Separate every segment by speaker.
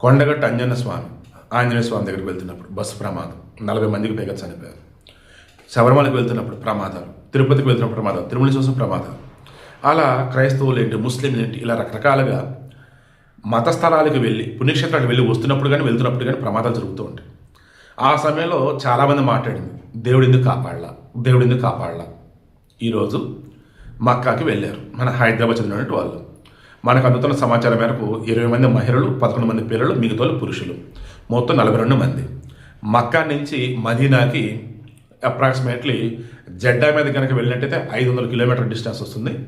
Speaker 1: కొండగట్టు అంజన్న స్వామి ఆంజనేయ స్వామి దగ్గరికి వెళ్తున్నప్పుడు బస్సు ప్రమాదం. నలభై మందికి పైగా చనిపోయారు. శబరిమలకి వెళ్తున్నప్పుడు ప్రమాదాలు తిరుపతికి వెళ్తున్నప్పుడు ప్రమాదాలు తిరుమల చూసిన ప్రమాదాలు. అలా క్రైస్తవులు ఏంటి ముస్లింలు ఏంటి ఇలా రకరకాలుగా మత స్థలాలకు వెళ్ళి పుణ్యక్షేత్రాలకు వెళ్ళి వస్తున్నప్పుడు కానీ వెళ్తున్నప్పుడు కానీ ప్రమాదాలు జరుగుతూ ఉంటాయి. ఆ సమయంలో చాలామంది మాట్లాడింది దేవుడు ఎందుకు కాపాడలా? దేవుడు ఎందుకు కాపాడలా? ఈరోజు మక్కాకి వెళ్ళారు మన హైదరాబాద్ చెందినటువంటి వాళ్ళు. మనకు అందుతున్న సమాచారం మేరకు ఇరవై మంది మహిళలు పదకొండు మంది పిల్లలు మిగతా పురుషులు. మొత్తం నలభై రెండు మంది. మక్కా నుంచి మదీనాకి అప్రాక్సిమేట్లీ జెడ్డా మీద కనుక వెళ్ళినట్టయితే ఐదు వందల కిలోమీటర్ డిస్టెన్స్ వస్తుంది.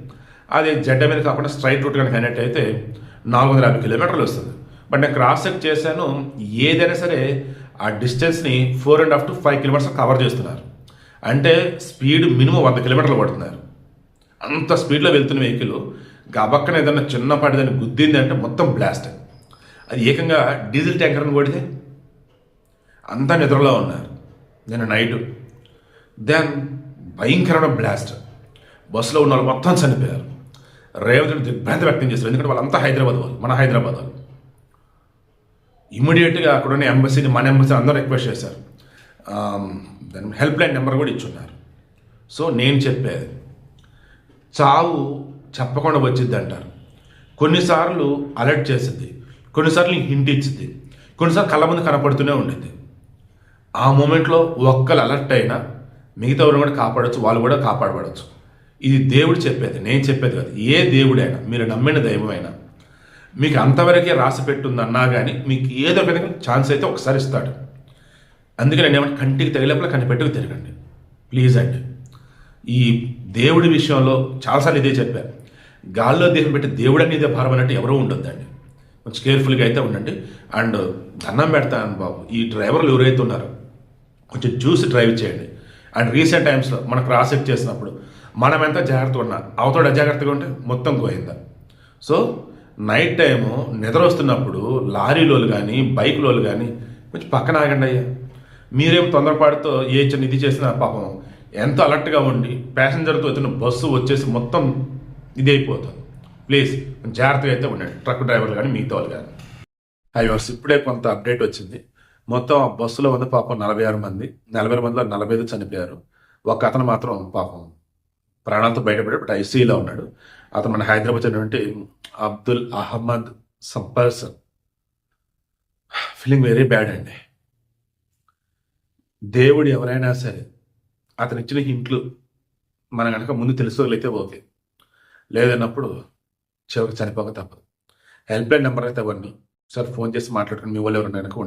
Speaker 1: అది జెడ్డా మీద కాకుండా స్ట్రైట్ రూట్ కనుక అయినట్టయితే నాలుగు వందల యాభై కిలోమీటర్లు వస్తుంది. బట్ నేను క్రాస్ చెక్ చేశాను ఏదైనా సరే ఆ డిస్టెన్స్ని four and half to five kilometres cover చేస్తున్నారు. అంటే స్పీడ్ మినిమం వంద కిలోమీటర్లు పడుతున్నారు. అంత స్పీడ్లో వెళ్తున్న వెహికల్ గబక్కన ఏదన్నా చిన్నపాటి దాన్ని గుద్దింది అంటే మొత్తం బ్లాస్ట్ అది ఏకంగా డీజిల్ ట్యాంకర్ని కొడితే అంతా నిద్రలో ఉన్నారు. నేను నైట్ దెన్ భయంకరమైన బ్లాస్ట్ బస్సులో ఉన్న వాళ్ళు మొత్తం చనిపోయారు. రేవంత్ దిగ్భ్రాంతి వ్యక్తం చేశారు. ఎందుకంటే వాళ్ళంతా హైదరాబాద్ వాళ్ళు మన హైదరాబాద్ వాళ్ళు. ఇమీడియట్గా అక్కడ ఉన్న ఎంబసీని మన ఎంబసీని అందరూ రిక్వెస్ట్ చేశారు. దాని హెల్ప్ లైన్ నెంబర్ కూడా ఇచ్చున్నారు. సో నేను చెప్పేది చావు చెప్పకుండా వచ్చింది అంటారు. కొన్నిసార్లు అలర్ట్ చేసింది. కొన్నిసార్లు హింట్ ఇచ్చింది. కొన్నిసార్లు కళ్ళ ముందు కనపడుతూనే ఉండేది. ఆ మూమెంట్లో ఒక్కరు అలర్ట్ అయినా మిగతా వారు కూడా కాపాడచ్చు వాళ్ళు కూడా కాపాడబడచ్చు. ఇది దేవుడు చెప్పేది నేను చెప్పేది కాదు. ఏ దేవుడైనా మీరు నమ్మిన దైవమైనా మీకు అంతవరకే రాసి పెట్టుందన్నా కానీ మీకు ఏదో ఒక ఛాన్స్ అయితే ఒకసారి ఇస్తాడు. అందుకే నేను ఏమంటే కంటికి తగిలేపల కనిపెట్టుకు తిరగండి. ప్లీజ్ అండి. ఈ దేవుడి విషయంలో చాలాసార్లు ఇదే చెప్పాను గాల్లో దేహం పెట్టి దేవుడు అనేది భారం అన్నట్టు ఎవరో ఉండొద్దండి. కొంచెం కేర్ఫుల్గా అయితే ఉండండి. అండ్ దండం పెడతాను బాబు. ఈ డ్రైవర్లు ఎవరైతే ఉన్నారో కొంచెం చూసి డ్రైవ్ చేయండి. అండ్ రీసెంట్ టైమ్స్లో మనం క్రాస్ చెక్ చేసినప్పుడు మనం ఎంత జాగ్రత్తగా ఉన్నా అవతడు అజాగ్రత్తగా ఉంటే మొత్తం పోయిందా సో నైట్ టైము నిద్ర వస్తున్నప్పుడు లారీలోలు కానీ బైక్లోలు కానీ కొంచెం పక్కన ఆగండి అయ్యా. మీరేం తొందరపాటుతో ఏ చిన్న ఇది చేసినా పాపం ఎంత అలర్ట్గా ఉండి ప్యాసింజర్తో వచ్చిన బస్సు వచ్చేసి మొత్తం ఇది అయిపోతుంది ప్లీజ్ జాగ్రత్తగా అయితే ఉండండి. ట్రక్ డ్రైవర్లు కానీ మిగతా వాళ్ళు కానీ. హై వర్స్ ఇప్పుడే కొంత అప్డేట్ వచ్చింది. మొత్తం ఆ బస్సులో ఉంది పాపం నలభై ఆరు మంది నలభై మందిలో నలభై ఐదు చనిపోయారు. ఒక అతను మాత్రం పాపం ప్రాణాలతో బయటపడి ఐసీలో ఉన్నాడు. అతను మన హైదరాబాద్ చెందినటువంటి అబ్దుల్ అహ్మద్ సంపర్సన్ ఫీలింగ్ వెరీ బ్యాడ్ అండి. దేవుడు ఎవరైనా సరే అతను ఇచ్చిన హింట్లు మన కనుక ముందు తెలుసుకోగలిగితే ఓకే. లేదన్నప్పుడు చివరికి చనిపోక తప్పదు. హెల్ప్ లైన్ నెంబర్ అయితే అవన్నీ సార్ ఫోన్ చేసి మాట్లాడుకుని మీ వాళ్ళు ఎవరైనా కనుక